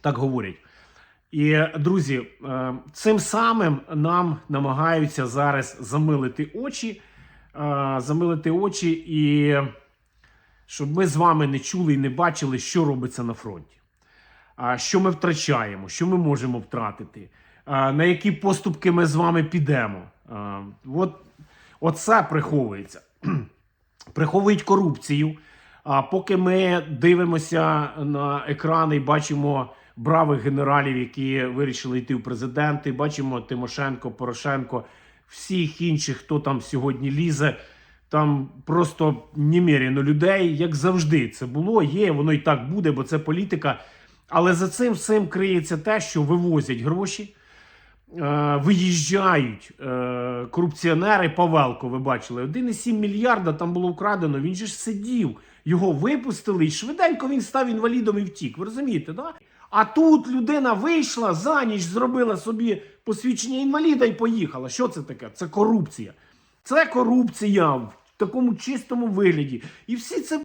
Так говорять. І друзі, е, цим самим нам намагаються зараз замилити очі, е, замилити очі, і щоб ми з вами не чули і не бачили, що робиться на фронті. Що ми втрачаємо, що ми можемо втратити, на які поступки ми з вами підемо. От, оце приховується. Приховують корупцію. А поки ми дивимося на екрани і бачимо бравих генералів, які вирішили йти в президенти, бачимо Тимошенко, Порошенко, всіх інших, хто там сьогодні лізе. Там просто немерено людей, як завжди, це було, є, воно і так буде, бо це політика. Але за цим всім криється те, що вивозять гроші, е, виїжджають е, корупціонери. Павелко, ви бачили, 1,7 мільярда там було вкрадено. Він же ж сидів, його випустили, і швиденько він став інвалідом і втік. Ви розумієте, да? А тут людина вийшла за ніч, зробила собі посвідчення інваліда і поїхала. Що це таке? Це корупція. Це корупція в такому чистому вигляді. І всі це